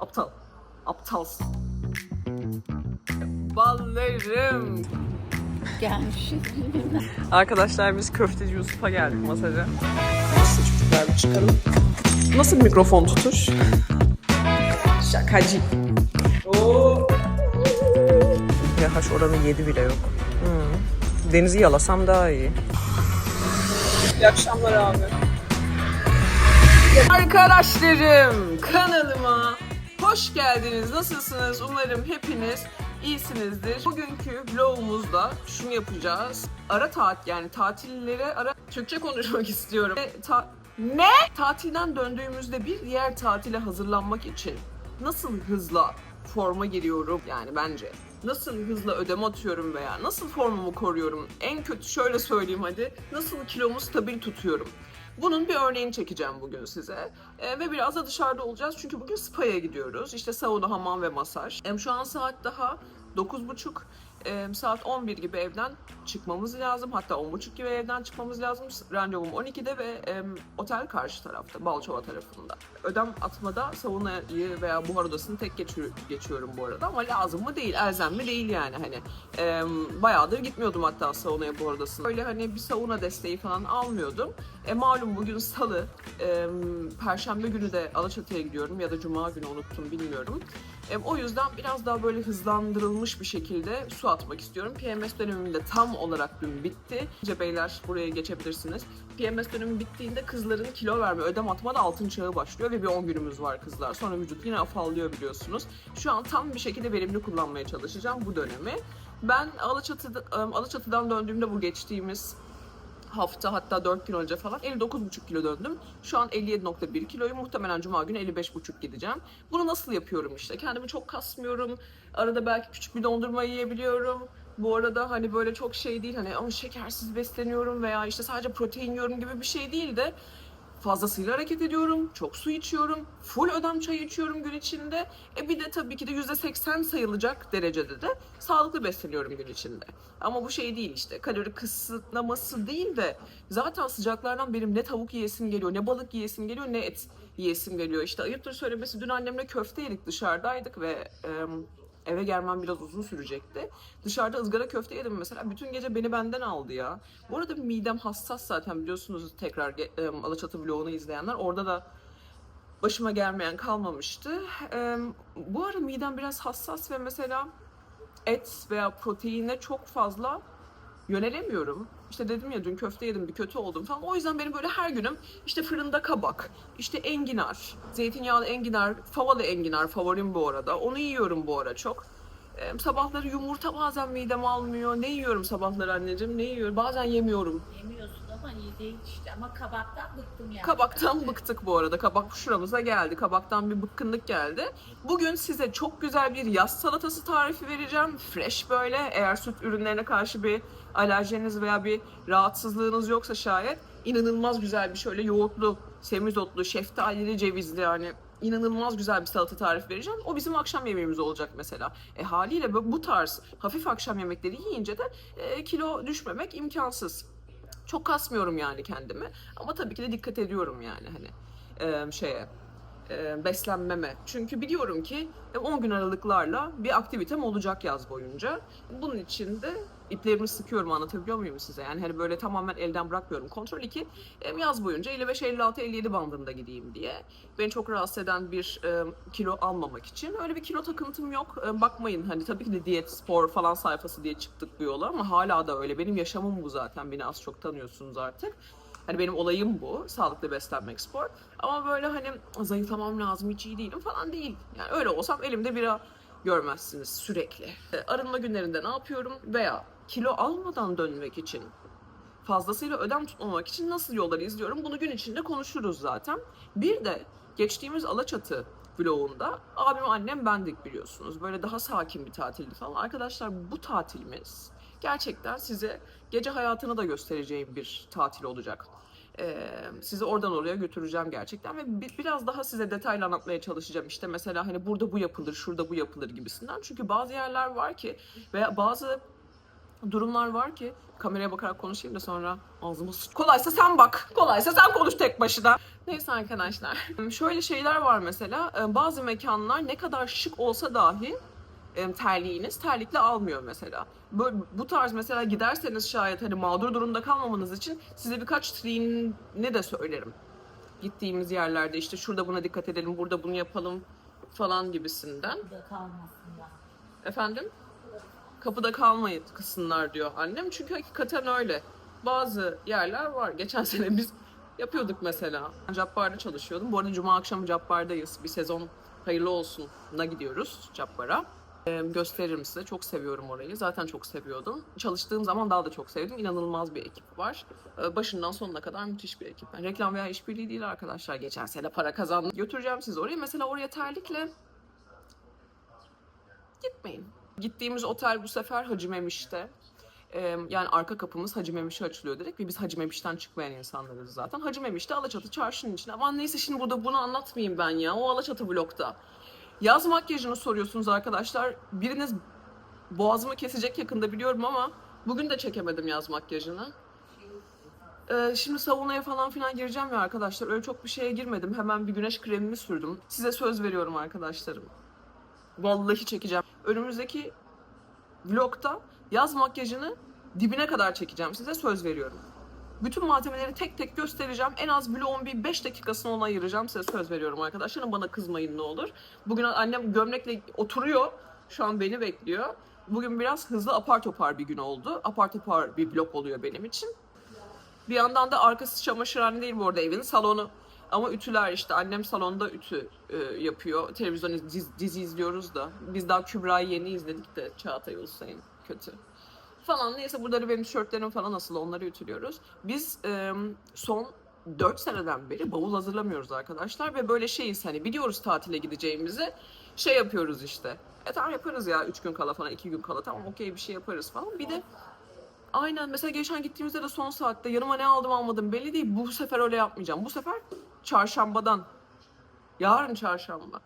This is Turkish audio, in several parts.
Aptal. Aptalsın. Ballarım. Gelmişiz. Arkadaşlar biz köfteci Yusuf'a geldik masaja. Nasıl çocuklar bir çıkalım. Nasıl bir mikrofon tutuş? Şakacı. Oo. Haş oranı yedi bile yok. Hmm. Denizi yalasam daha iyi. İyi akşamlar abi. Arkadaşlarım kanalıma hoş geldiniz. Nasılsınız? Umarım hepiniz iyisinizdir. Bugünkü vlogumuzda şunu yapacağız. Ara tatil yani tatillere ara Türkçe konuşmak istiyorum. E, ta- ne? Tatilden döndüğümüzde bir diğer tatile hazırlanmak için nasıl hızla forma giriyorum yani bence. Nasıl hızla ödeme atıyorum veya nasıl formumu koruyorum? En kötü şöyle söyleyeyim hadi. Nasıl kilomu stabil tutuyorum? Bunun bir örneğini çekeceğim bugün size. Ee, ve biraz da dışarıda olacağız çünkü bugün spa'ya gidiyoruz. İşte sauna, hamam ve masaj. Em, şu an saat daha 9.30. Em, saat 11 gibi evden çıkmamız lazım. Hatta 10.30 gibi evden çıkmamız lazım. Randevum 12'de ve em, otel karşı tarafta, Balçova tarafında. Ödem atmada saunayı veya buhar odasını tek geçiyor- geçiyorum bu arada ama lazım mı değil, elzem mi değil yani hani. Em, bayağıdır gitmiyordum hatta saunaya buhar odasına. Öyle hani bir sauna desteği falan almıyordum. E malum bugün salı, e, perşembe günü de Alaçatı'ya gidiyorum ya da cuma günü unuttum bilmiyorum. E, o yüzden biraz daha böyle hızlandırılmış bir şekilde su atmak istiyorum. PMS dönemim de tam olarak dün bitti. Bence beyler buraya geçebilirsiniz. PMS dönemi bittiğinde kızların kilo verme, ödem atma da altın çağı başlıyor ve bir 10 günümüz var kızlar. Sonra vücut yine afallıyor biliyorsunuz. Şu an tam bir şekilde verimli kullanmaya çalışacağım bu dönemi. Ben Alaçatı'da, e, Alaçatı'dan döndüğümde bu geçtiğimiz hafta hatta 4 gün önce falan 59,5 kilo döndüm. Şu an 57,1 kiloyum. Muhtemelen cuma günü 55,5 gideceğim. Bunu nasıl yapıyorum işte? Kendimi çok kasmıyorum. Arada belki küçük bir dondurma yiyebiliyorum. Bu arada hani böyle çok şey değil hani ama şekersiz besleniyorum veya işte sadece protein yiyorum gibi bir şey değil de fazlasıyla hareket ediyorum, çok su içiyorum, full ödem çayı içiyorum gün içinde. E bir de tabii ki de %80 sayılacak derecede de sağlıklı besleniyorum gün içinde. Ama bu şey değil işte kalori kısıtlaması değil de zaten sıcaklardan benim ne tavuk yiyesim geliyor, ne balık yiyesim geliyor, ne et yiyesim geliyor. İşte ayıptır söylemesi dün annemle köfte yedik dışarıdaydık ve em, eve gelmem biraz uzun sürecekti. Dışarıda ızgara köfte yedim mesela. Bütün gece beni benden aldı ya. Bu arada midem hassas zaten biliyorsunuz tekrar em, Alaçatı vlogunu izleyenler. Orada da başıma gelmeyen kalmamıştı. Bu ara midem biraz hassas ve mesela et veya proteine çok fazla yönelemiyorum. İşte dedim ya dün köfte yedim bir kötü oldum falan. O yüzden benim böyle her günüm işte fırında kabak, işte enginar, zeytinyağlı enginar, favalı enginar favorim bu arada. Onu yiyorum bu ara çok. Ee, sabahları yumurta bazen midem almıyor. Ne yiyorum sabahları anneciğim? Ne yiyorum? Bazen yemiyorum. Yemiyorsun ama iyi değil işte. Ama kabaktan bıktım yani. Kabaktan bıktık bu arada. Kabak şuramıza geldi. Kabaktan bir bıkkınlık geldi. Bugün size çok güzel bir yaz salatası tarifi vereceğim. Fresh böyle. Eğer süt ürünlerine karşı bir alerjiniz veya bir rahatsızlığınız yoksa şayet inanılmaz güzel bir şöyle yoğurtlu, semizotlu, şeftalili, cevizli yani inanılmaz güzel bir salata tarifi vereceğim. O bizim akşam yemeğimiz olacak mesela. E haliyle bu tarz hafif akşam yemekleri yiyince de e, kilo düşmemek imkansız çok kasmıyorum yani kendimi. Ama tabii ki de dikkat ediyorum yani hani e, şeye e, beslenmeme. Çünkü biliyorum ki e, 10 gün aralıklarla bir aktivitem olacak yaz boyunca. Bunun için de iplerimi sıkıyorum anlatabiliyor muyum size? Yani hani böyle tamamen elden bırakmıyorum. Kontrol 2 e, yaz boyunca 55 56 57 bandında gideyim diye. Beni çok rahatsız eden bir e, kilo almamak için. Öyle bir kilo takıntım yok. E, bakmayın hani tabii ki de diyet, spor falan sayfası diye çıktık bu yola ama hala da öyle. Benim yaşamım bu zaten. Beni az çok tanıyorsunuz artık. Hani benim olayım bu. Sağlıklı beslenmek, spor. Ama böyle hani zayıflamam lazım, hiç iyi değilim falan değil. Yani öyle olsam elimde bira görmezsiniz sürekli. E, Arınma günlerinde ne yapıyorum? Veya kilo almadan dönmek için fazlasıyla ödem tutmamak için nasıl yolları izliyorum? Bunu gün içinde konuşuruz zaten. Bir de geçtiğimiz Alaçatı vlogunda abim annem bendik biliyorsunuz. Böyle daha sakin bir tatildi falan. Arkadaşlar bu tatilimiz gerçekten size gece hayatını da göstereceğim bir tatil olacak. Ee, sizi oradan oraya götüreceğim gerçekten ve bi- biraz daha size detaylı anlatmaya çalışacağım. İşte mesela hani burada bu yapılır, şurada bu yapılır gibisinden. Çünkü bazı yerler var ki veya bazı durumlar var ki kameraya bakarak konuşayım da sonra ağzıma sıç. Kolaysa sen bak. Kolaysa sen konuş tek başına. Neyse arkadaşlar. Şöyle şeyler var mesela. e, Bazı mekanlar ne kadar şık olsa dahi terliğiniz terlikle almıyor mesela. Böyle, bu tarz mesela giderseniz şayet hani mağdur durumda kalmamanız için size birkaç triğini de söylerim. Gittiğimiz yerlerde işte şurada buna dikkat edelim, burada bunu yapalım falan gibisinden. Burada kalmasın ya. Efendim? Kapıda kalmayın kısınlar diyor annem. Çünkü hakikaten öyle. Bazı yerler var. Geçen sene biz yapıyorduk mesela. Cabbar'da çalışıyordum. Bu arada cuma akşamı Cabbar'dayız. Bir sezon hayırlı olsun'a gidiyoruz Cabbar'a. Gösteririm size. Çok seviyorum orayı. Zaten çok seviyordum. Çalıştığım zaman daha da çok sevdim. İnanılmaz bir ekip var. Başından sonuna kadar müthiş bir ekip. Yani reklam veya işbirliği değil arkadaşlar. Geçen sene para kazandım. Götüreceğim sizi oraya. Mesela oraya terlikle gitmeyin. Gittiğimiz otel bu sefer Hacı Memiş'te. Yani arka kapımız Hacı Memiş'e açılıyor direkt ve biz Hacı Memiş'ten çıkmayan insanlarız zaten. Hacı Memiş'te Alaçatı çarşının içinde. Aman neyse şimdi burada bunu anlatmayayım ben ya. O Alaçatı vlogda. Yaz makyajını soruyorsunuz arkadaşlar. Biriniz boğazımı kesecek yakında biliyorum ama bugün de çekemedim yaz makyajını. Ee, şimdi savunaya falan filan gireceğim ya arkadaşlar. Öyle çok bir şeye girmedim. Hemen bir güneş kremimi sürdüm. Size söz veriyorum arkadaşlarım. Vallahi çekeceğim. Önümüzdeki vlogta yaz makyajını dibine kadar çekeceğim. Size söz veriyorum. Bütün malzemeleri tek tek göstereceğim. En az vlogun bir 5 dakikasını ona ayıracağım. Size söz veriyorum arkadaşlar. Bana kızmayın ne olur. Bugün annem gömlekle oturuyor. Şu an beni bekliyor. Bugün biraz hızlı apar topar bir gün oldu. Apar topar bir vlog oluyor benim için. Bir yandan da arkası çamaşırhane değil bu arada evin salonu. Ama ütüler işte annem salonda ütü e, yapıyor. Televizyon iz- dizi izliyoruz da. Biz daha Kübra'yı yeni izledik de Çağatay Ulusoy'un kötü. Falan neyse burada da benim tişörtlerim falan asıl onları ütülüyoruz. Biz e, son 4 seneden beri bavul hazırlamıyoruz arkadaşlar ve böyle şeyiz hani biliyoruz tatile gideceğimizi şey yapıyoruz işte. E tamam yaparız ya 3 gün kala falan 2 gün kala tamam okey bir şey yaparız falan. Bir de Aynen mesela geçen gittiğimizde de son saatte yanıma ne aldım almadım belli değil. Bu sefer öyle yapmayacağım. Bu sefer çarşambadan. Yarın çarşamba.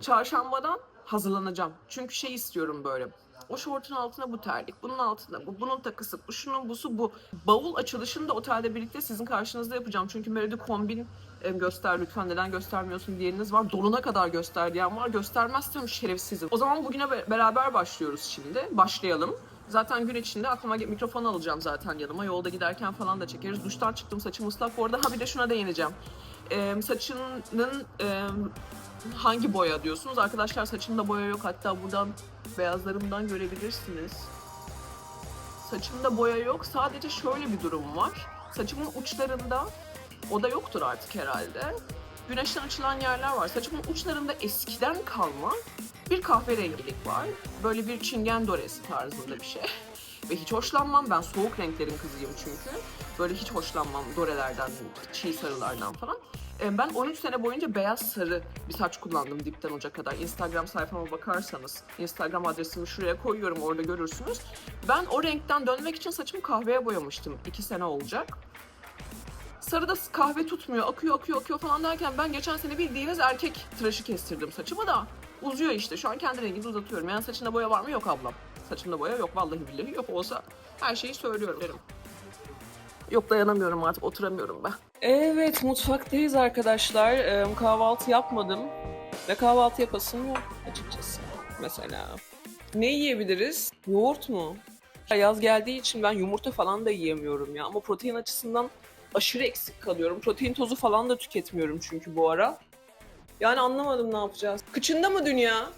Çarşambadan hazırlanacağım. Çünkü şey istiyorum böyle. O şortun altına bu terlik, bunun altına bu, bunun takısı, bu şunun busu bu. Bavul açılışını da otelde birlikte sizin karşınızda yapacağım. Çünkü Meridi kombin e, göster lütfen neden göstermiyorsun diyeniniz var. Doluna kadar göster diyen var. Göstermezsem şerefsizim. O zaman bugüne be- beraber başlıyoruz şimdi. Başlayalım. Zaten gün içinde aklıma mikrofon alacağım zaten yanıma. Yolda giderken falan da çekeriz. Duştan çıktım saçım ıslak. Bu arada ha bir de şuna değineceğim. Ee, saçının e, hangi boya diyorsunuz? Arkadaşlar saçımda boya yok. Hatta buradan beyazlarımdan görebilirsiniz. Saçımda boya yok. Sadece şöyle bir durum var. Saçımın uçlarında o da yoktur artık herhalde. Güneşten açılan yerler var. Saçımın uçlarında eskiden kalma bir kahverengilik var. Böyle bir çingen doresi tarzında bir şey. Ve hiç hoşlanmam. Ben soğuk renklerin kızıyım çünkü. Böyle hiç hoşlanmam dorelerden, çiğ sarılardan falan. Ee, Ben 13 sene boyunca beyaz sarı bir saç kullandım dipten uca kadar. Instagram sayfama bakarsanız, Instagram adresimi şuraya koyuyorum orada görürsünüz. Ben o renkten dönmek için saçımı kahveye boyamıştım. 2 sene olacak. Sarıda kahve tutmuyor, akıyor akıyor akıyor falan derken ben geçen sene bildiğiniz erkek tıraşı kestirdim saçımı da. Uzuyor işte. Şu an kendi rengini uzatıyorum. Yani saçında boya var mı? Yok ablam. Saçımda boya yok. Vallahi billahi yok. Olsa her şeyi söylüyorum derim. Yok dayanamıyorum artık. Oturamıyorum ben. Evet mutfaktayız arkadaşlar. Ee, kahvaltı yapmadım. Ve kahvaltı yapasım yok açıkçası. Mesela. Ne yiyebiliriz? Yoğurt mu? Ya Yaz geldiği için ben yumurta falan da yiyemiyorum ya. Ama protein açısından aşırı eksik kalıyorum. Protein tozu falan da tüketmiyorum çünkü bu ara. Yani anlamadım ne yapacağız. Kıçında mı dünya?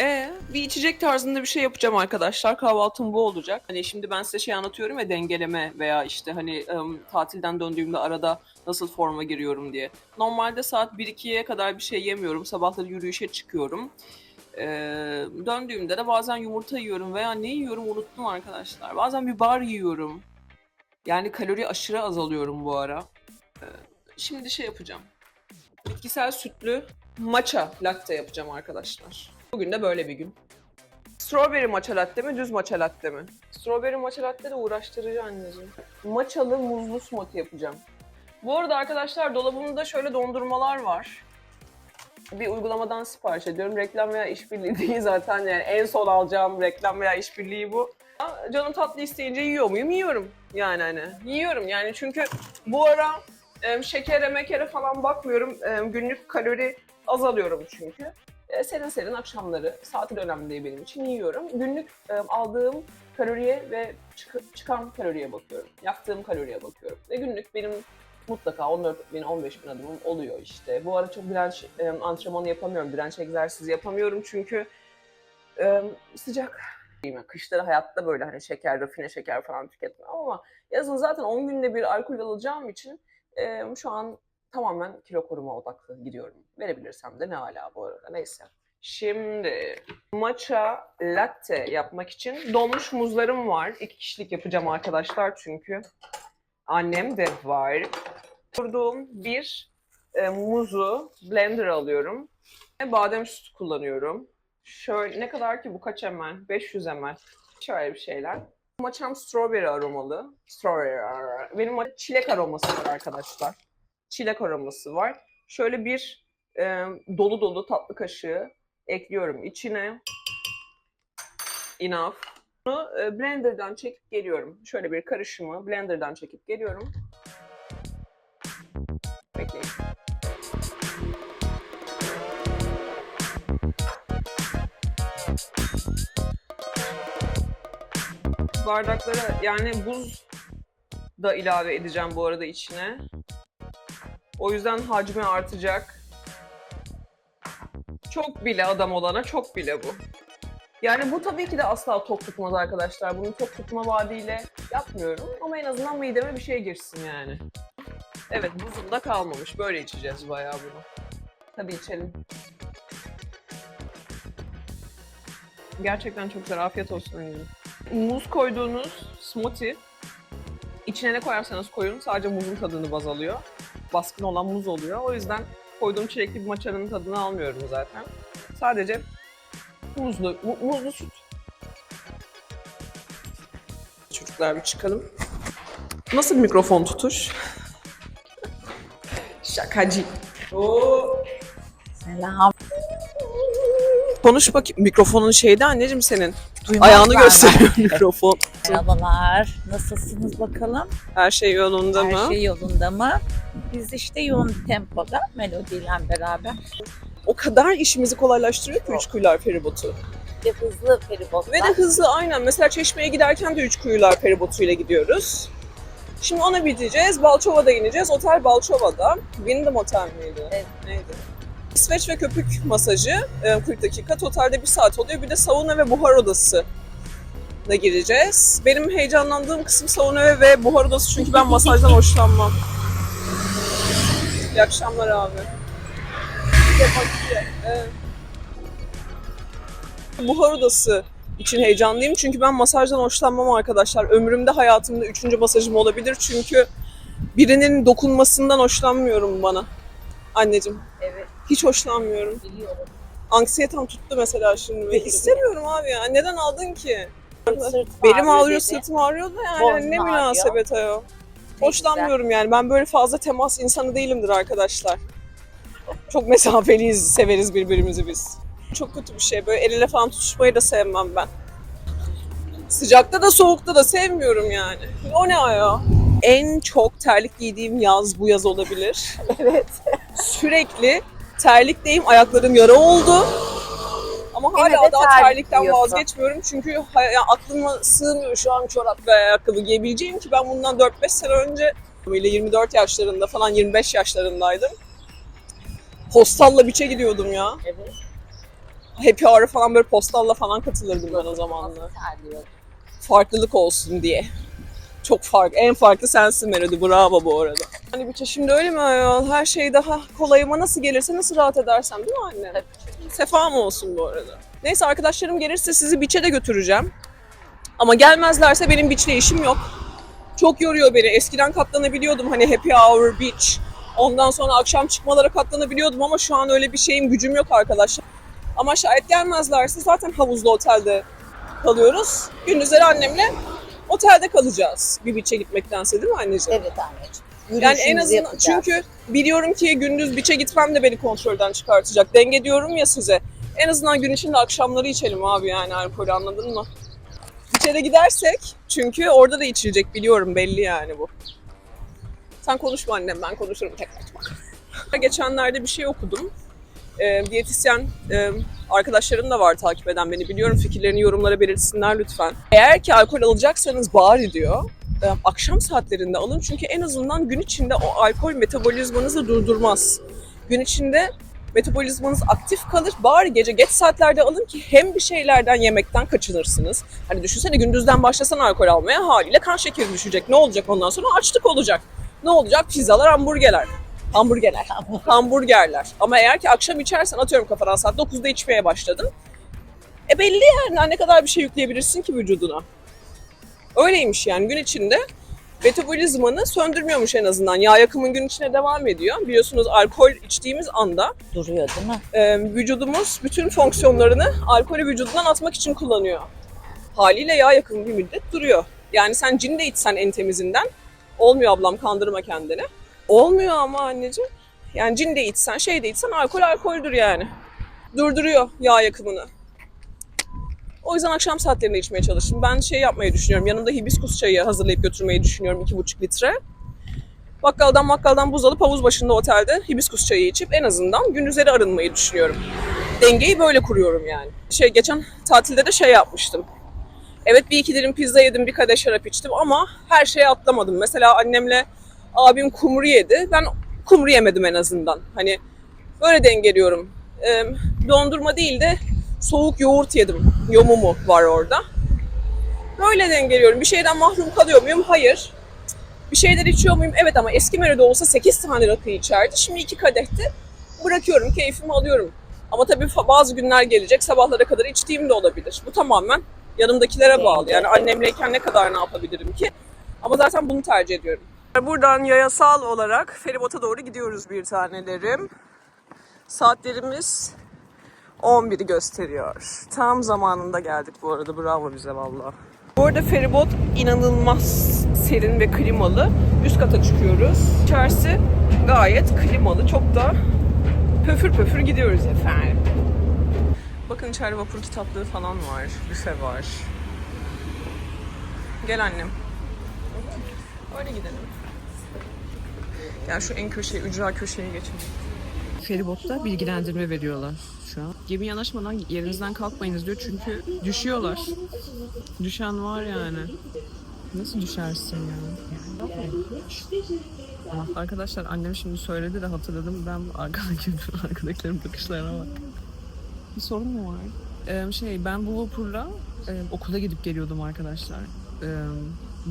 E bir içecek tarzında bir şey yapacağım arkadaşlar. Kahvaltım bu olacak. Hani şimdi ben size şey anlatıyorum ya dengeleme veya işte hani ım, tatilden döndüğümde arada nasıl forma giriyorum diye. Normalde saat 1-2'ye kadar bir şey yemiyorum. Sabahları yürüyüşe çıkıyorum. Ee, döndüğümde de bazen yumurta yiyorum veya ne yiyorum unuttum arkadaşlar. Bazen bir bar yiyorum. Yani kalori aşırı azalıyorum bu ara. Ee, şimdi şey yapacağım. Bitkisel sütlü matcha latte yapacağım arkadaşlar. Bugün de böyle bir gün. Strawberry matcha latte mi, düz matcha latte mi? Strawberry matcha latte de uğraştırıcı anneciğim. Matchalı muzlu smoothie yapacağım. Bu arada arkadaşlar dolabımda şöyle dondurmalar var. bir uygulamadan sipariş ediyorum. Reklam veya işbirliği değil zaten yani en son alacağım reklam veya işbirliği bu. Canım tatlı isteyince yiyor muyum? Yiyorum yani hani. Yiyorum yani çünkü bu ara şekere mekere falan bakmıyorum. Günlük kalori azalıyorum çünkü. E, serin serin akşamları, saati önemli değil benim için yiyorum. Günlük e, aldığım kaloriye ve çık- çıkan kaloriye bakıyorum. Yaktığım kaloriye bakıyorum. Ve günlük benim mutlaka 14 bin, 15 bin adımım oluyor işte. Bu ara çok direnç e, antrenmanı yapamıyorum, direnç egzersizi yapamıyorum çünkü e, sıcak. Yani Kışları hayatta böyle hani şeker, rafine şeker falan tüketmem ama yazın zaten 10 günde bir alkol alacağım için e, şu an tamamen kilo koruma odaklı gidiyorum. Verebilirsem de ne hala bu arada neyse. Şimdi matcha latte yapmak için donmuş muzlarım var. İki kişilik yapacağım arkadaşlar çünkü. Annem de var. Kurduğum bir e, muzu blender alıyorum. Ve badem sütü kullanıyorum. Şöyle ne kadar ki bu kaç ml? 500 ml. Şöyle bir şeyler. Maçam strawberry aromalı. Strawberry ar- Benim çilek aroması var arkadaşlar. Çilek aroması var. Şöyle bir e, dolu dolu tatlı kaşığı ekliyorum içine. Enough. Bunu e, blenderdan çekip geliyorum. Şöyle bir karışımı blenderdan çekip geliyorum. Bekleyin. Bardaklara yani buz da ilave edeceğim bu arada içine. O yüzden hacmi artacak. Çok bile adam olana çok bile bu. Yani bu tabii ki de asla tok tutmaz arkadaşlar. Bunu tok tutma vaadiyle yapmıyorum. Ama en azından mideme bir şey girsin yani. Evet buzunda kalmamış. Böyle içeceğiz bayağı bunu. Hadi içelim. Gerçekten çok güzel. Afiyet olsun eminim. Muz koyduğunuz smoothie içine ne koyarsanız koyun sadece muzun tadını baz alıyor. Baskın olan muz oluyor. O yüzden koyduğum çilekli bir maçanın tadını almıyorum zaten. Sadece muzlu, mu- muzlu süt. Çocuklar bir çıkalım. Nasıl bir mikrofon tutuş? Şakacı. Oo. Selam. Konuş bakayım. Mikrofonun şeyde anneciğim senin. Duymazlar Ayağını gösteriyor mikrofon. Merhabalar. Nasılsınız bakalım? Her şey yolunda Her mı? şey yolunda mı? Biz işte yoğun tempoda melodiyle beraber O kadar işimizi kolaylaştırıyor ki üç kuyular feribotu. ve hızlı feribotla. Ve de hızlı aynen. Mesela Çeşme'ye giderken de üç kuyular feribotuyla gidiyoruz. Şimdi ona gideceğiz. Balçova'da ineceğiz. Otel Balçova'da. Wyndham Otel miydi? Evet. Neydi? İsveç ve köpük masajı e, 40 dakika. Totalde bir saat oluyor. Bir de sauna ve buhar odası da gireceğiz. Benim heyecanlandığım kısım sauna ve buhar odası çünkü ben masajdan hoşlanmam. İyi akşamlar abi. Evet. Buhar odası için heyecanlıyım çünkü ben masajdan hoşlanmam arkadaşlar. Ömrümde hayatımda üçüncü masajım olabilir çünkü birinin dokunmasından hoşlanmıyorum bana. Anneciğim Evet hiç hoşlanmıyorum. biliyorum. Anksiyetem tuttu mesela şimdi. Ve istemiyorum abi ya. Neden aldın ki? Sırtım Belim ağrıyor, dedi. sırtım ağrıyor da yani Boynun ne münasebet ayol. Hoşlanmıyorum yani. Ben böyle fazla temas insanı değilimdir arkadaşlar. Çok mesafeliyiz, severiz birbirimizi biz. Çok kötü bir şey. Böyle el ele falan tutuşmayı da sevmem ben. Sıcakta da soğukta da sevmiyorum yani. O ne ya? En çok terlik giydiğim yaz bu yaz olabilir. Evet. Sürekli terlikteyim. Ayaklarım yara oldu. Ama Yine hala de daha terlik terlikten giyiyorsun. vazgeçmiyorum. Çünkü hay- ya aklıma sığmıyor şu an çorap ve ayakkabı giyebileceğim ki ben bundan 4-5 sene önce ile 24 yaşlarında falan 25 yaşlarındaydım. Postalla biçe gidiyordum ya. Evet. Happy Hour'a falan böyle postalla falan katılırdım ben o zamanlar. Farklılık olsun diye. Çok fark. En farklı sensin Melody. Bravo bu arada. Hani biçe şimdi öyle mi ayol? Her şey daha kolayıma nasıl gelirse nasıl rahat edersem değil mi anne? Tabii. Sefa mı olsun bu arada? Neyse arkadaşlarım gelirse sizi biçe de götüreceğim. Ama gelmezlerse benim biçle işim yok. Çok yoruyor beni. Eskiden katlanabiliyordum hani happy hour, beach. Ondan sonra akşam çıkmalara katlanabiliyordum ama şu an öyle bir şeyim, gücüm yok arkadaşlar. Ama şayet gelmezlerse zaten havuzlu otelde kalıyoruz. Gündüzleri annemle otelde kalacağız. Bir biçe gitmektense değil mi anneciğim? Evet anneciğim. Yani en azından yapacağız. çünkü biliyorum ki gündüz biçe gitmem de beni kontrolden çıkartacak. Denge diyorum ya size. En azından gün içinde akşamları içelim abi yani alkolü anladın mı? Biçe de gidersek çünkü orada da içilecek biliyorum belli yani bu. Sen konuşma annem ben konuşurum tek başıma. Geçenlerde bir şey okudum. Ee, diyetisyen e, arkadaşlarım da var takip eden beni biliyorum. Fikirlerini yorumlara belirtsinler lütfen. Eğer ki alkol alacaksanız bari diyor. e, akşam saatlerinde alın çünkü en azından gün içinde o alkol metabolizmanızı durdurmaz. Gün içinde metabolizmanız aktif kalır. Bari gece geç saatlerde alın ki hem bir şeylerden yemekten kaçınırsınız. Hani düşünsene gündüzden başlasan alkol almaya haliyle kan şekeri düşecek. Ne olacak ondan sonra? Açlık olacak. Ne olacak? Pizzalar, hamburgerler. Hamburgerler. Hamburgerler. Ama eğer ki akşam içersen atıyorum kafadan saat 9'da içmeye başladın. E belli yani ne kadar bir şey yükleyebilirsin ki vücuduna. Öyleymiş yani gün içinde metabolizmanı söndürmüyormuş en azından. Yağ yakımın gün içine devam ediyor. Biliyorsunuz alkol içtiğimiz anda Duruyor değil mi? e, vücudumuz bütün fonksiyonlarını alkolü vücudundan atmak için kullanıyor. Haliyle yağ yakımı bir müddet duruyor. Yani sen cin de içsen en temizinden olmuyor ablam kandırma kendini. Olmuyor ama anneciğim. Yani cin de içsen şey de içsen alkol alkoldür yani. Durduruyor yağ yakımını. O yüzden akşam saatlerinde içmeye çalıştım. Ben şey yapmayı düşünüyorum. Yanımda hibiskus çayı hazırlayıp götürmeyi düşünüyorum 2,5 litre. Bakkaldan bakkaldan buz alıp havuz başında otelde hibiskus çayı içip en azından gündüzleri arınmayı düşünüyorum. Dengeyi böyle kuruyorum yani. Şey geçen tatilde de şey yapmıştım. Evet bir iki dilim pizza yedim, bir kadeh şarap içtim ama her şeye atlamadım. Mesela annemle abim kumru yedi. Ben kumru yemedim en azından. Hani böyle dengeliyorum. Ee, dondurma değil de soğuk yoğurt yedim. Yomumu var orada. Böyle dengeliyorum. Bir şeyden mahrum kalıyor muyum? Hayır. Bir şeyler içiyor muyum? Evet ama eski menüde olsa 8 tane rakı içerdi. Şimdi iki kadehte bırakıyorum, keyfimi alıyorum. Ama tabii bazı günler gelecek sabahlara kadar içtiğim de olabilir. Bu tamamen yanımdakilere bağlı. Yani annemleyken ne kadar ne yapabilirim ki? Ama zaten bunu tercih ediyorum. Buradan yayasal olarak feribota doğru gidiyoruz bir tanelerim. Saatlerimiz 11'i gösteriyor. Tam zamanında geldik bu arada. Bravo bize valla. Bu arada feribot inanılmaz serin ve klimalı. Üst kata çıkıyoruz. İçerisi gayet klimalı. Çok da pöfür pöfür gidiyoruz efendim. Bakın içeride vapur kitaplığı falan var. Büfe var. Gel annem. Öyle gidelim. Gel şu en köşeye, ücra köşeye geçelim. Feribotta bilgilendirme veriyorlar şu an. Gemi yanaşmadan yerinizden kalkmayınız diyor çünkü düşüyorlar. Düşen var yani. Nasıl düşersin ya? Ah, Arkadaşlar annem şimdi söyledi de hatırladım. Ben arkadaki arkadakilerin bakışlarına bak. Bir sorun mu var? Ee, şey ben bu vapurla e, okula gidip geliyordum arkadaşlar. Ee,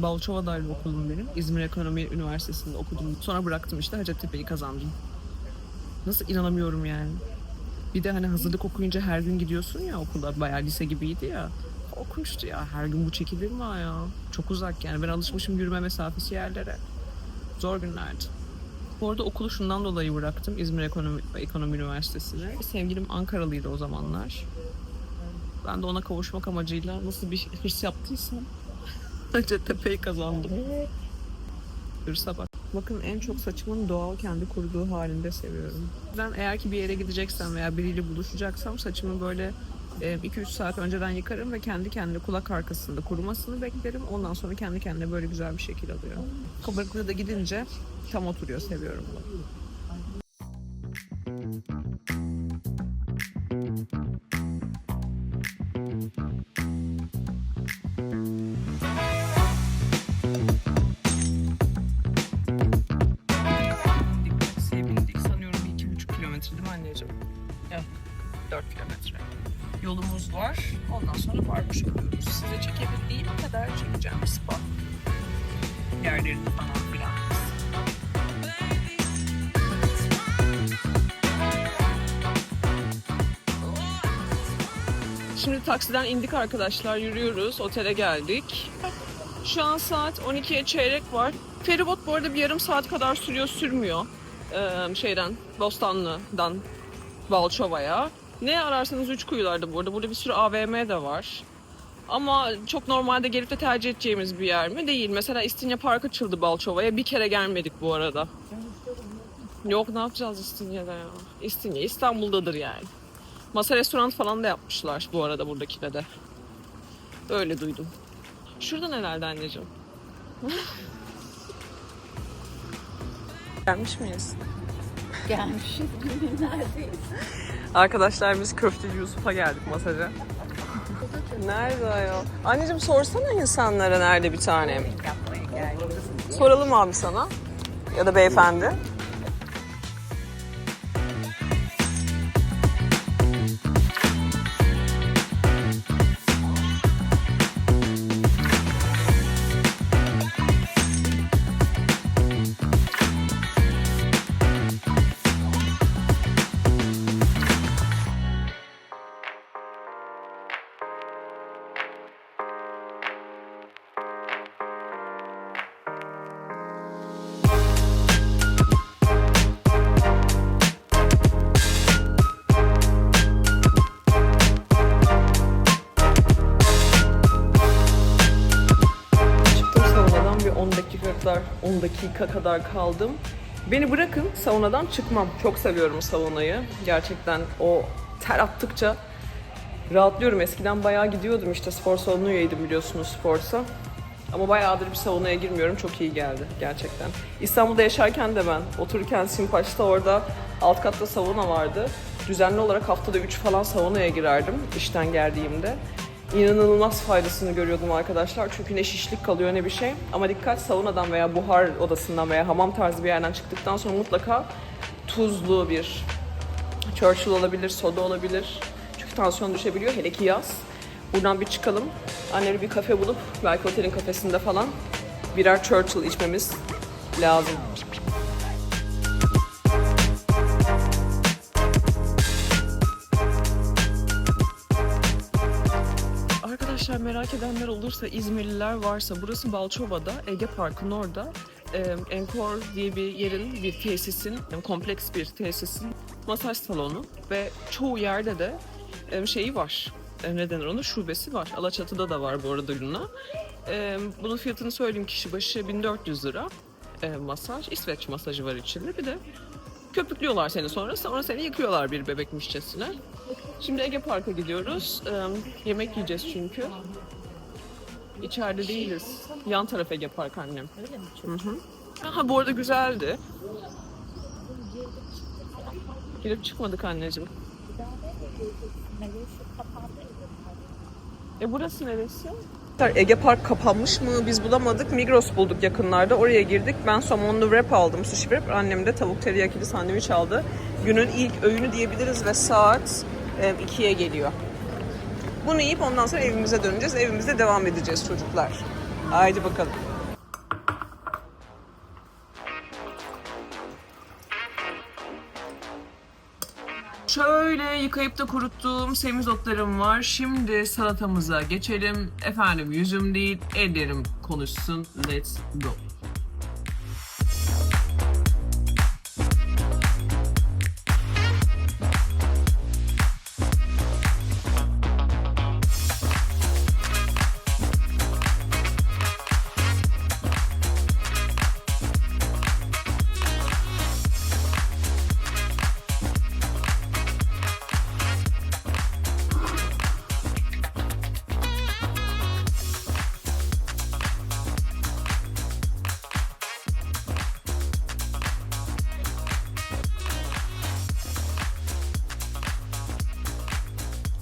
Balçova'daydı okulum benim. İzmir Ekonomi Üniversitesi'nde okudum. Sonra bıraktım işte Hacettepe'yi kazandım. Nasıl inanamıyorum yani. Bir de hani hazırlık okuyunca her gün gidiyorsun ya okula. Bayağı lise gibiydi ya. Korkunçtu ya. Her gün bu çekilir mi ya? Çok uzak yani. Ben alışmışım yürüme mesafesi yerlere. Zor günlerdi. Bu arada okulu şundan dolayı bıraktım. İzmir Ekonomi, Ekonomi Üniversitesi'ne. Sevgilim Ankaralıydı o zamanlar. Ben de ona kavuşmak amacıyla nasıl bir hırs yaptıysam Hacettepe'yi kazandım. Hırsa bak. Bakın en çok saçımın doğal kendi kuruduğu halinde seviyorum. Ben eğer ki bir yere gideceksem veya biriyle buluşacaksam saçımı böyle 2-3 saat önceden yıkarım ve kendi kendine kulak arkasında kurumasını beklerim. Ondan sonra kendi kendine böyle güzel bir şekil alıyor. Kabarıklığı da gidince tam oturuyor. Seviyorum bunu. Sonra varmış oluyoruz. Size çekebildiğim kadar çekeceğim spa. Yerlerini falan filan. Şimdi taksiden indik arkadaşlar. Yürüyoruz. Otele geldik. Şu an saat 12'ye çeyrek var. Feribot bu arada bir yarım saat kadar sürüyor, sürmüyor. Ee, şeyden, Bostanlı'dan Balçova'ya. Ne ararsanız üç kuyularda burada. Burada bir sürü AVM de var. Ama çok normalde gelip de tercih edeceğimiz bir yer mi? Değil. Mesela İstinye Park açıldı Balçova'ya. Bir kere gelmedik bu arada. Yok ne yapacağız İstinye'de ya? İstinye İstanbul'dadır yani. Masa restoran falan da yapmışlar bu arada buradakine de. Öyle duydum. Şurada nelerdi anneciğim? Gelmiş miyiz? Gelmişiz. Neredeyiz? Arkadaşlar biz köfteci Yusuf'a geldik masaja. Nerede ayol? Anneciğim sorsana insanlara nerede bir tane. Soralım abi sana. Ya da beyefendi. Dakika kadar kaldım. Beni bırakın saunadan çıkmam. Çok seviyorum saunayı. Gerçekten o ter attıkça rahatlıyorum. Eskiden bayağı gidiyordum işte spor salonu üyeydim biliyorsunuz sporsa. Ama bayağıdır bir saunaya girmiyorum. Çok iyi geldi gerçekten. İstanbul'da yaşarken de ben otururken Simpaş'ta orada alt katta sauna vardı. Düzenli olarak haftada 3 falan saunaya girerdim işten geldiğimde. İnanılmaz faydasını görüyordum arkadaşlar. Çünkü ne şişlik kalıyor ne bir şey. Ama dikkat saunadan veya buhar odasından veya hamam tarzı bir yerden çıktıktan sonra mutlaka tuzlu bir Churchill olabilir, soda olabilir. Çünkü tansiyon düşebiliyor hele ki yaz. Buradan bir çıkalım. Annemle bir kafe bulup belki otelin kafesinde falan birer Churchill içmemiz lazım. Arkadaşlar merak edenler olursa, İzmirliler varsa burası Balçova'da, Ege Park'ın orada. Ee, Encore diye bir yerin, bir tesisin, yani kompleks bir tesisin masaj salonu ve çoğu yerde de e, şeyi var. E, ne denir ona? Şubesi var. Alaçatı'da da var bu arada Luna. E, bunun fiyatını söyleyeyim kişi başı 1400 lira e, masaj. İsveç masajı var içinde. Bir de köpüklüyorlar seni sonra. Sonra seni yıkıyorlar bir bebekmişçesine. Şimdi Ege Park'a gidiyoruz. Yemek yiyeceğiz çünkü. İçeride değiliz. Yan taraf Ege Park annem. Öyle mi? Aha bu arada güzeldi. Girip çıkmadık anneciğim. E burası neresi? Ege Park kapanmış mı? Biz bulamadık. Migros bulduk yakınlarda. Oraya girdik. Ben somonlu wrap aldım. Sushi wrap. Annem de tavuk teriyakili sandviç aldı. Günün ilk öğünü diyebiliriz ve saat 2'ye geliyor. Bunu yiyip ondan sonra evimize döneceğiz. Evimizde devam edeceğiz çocuklar. Haydi bakalım. Şöyle yıkayıp da kuruttuğum semizotlarım var. Şimdi salatamıza geçelim. Efendim yüzüm değil ellerim konuşsun. Let's go.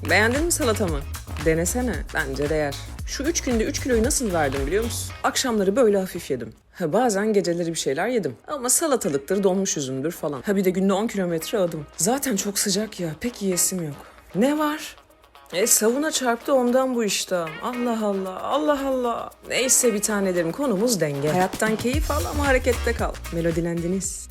Beğendin mi salatamı? Denesene. Bence değer. Şu üç günde 3 kiloyu nasıl verdim biliyor musun? Akşamları böyle hafif yedim. Ha, bazen geceleri bir şeyler yedim. Ama salatalıktır, donmuş üzümdür falan. Ha bir de günde 10 kilometre adım. Zaten çok sıcak ya, pek yiyesim yok. Ne var? E savuna çarptı ondan bu işte. Allah Allah, Allah Allah. Neyse bir tanelerim konumuz denge. Hayattan keyif al ama harekette kal. Melodilendiniz.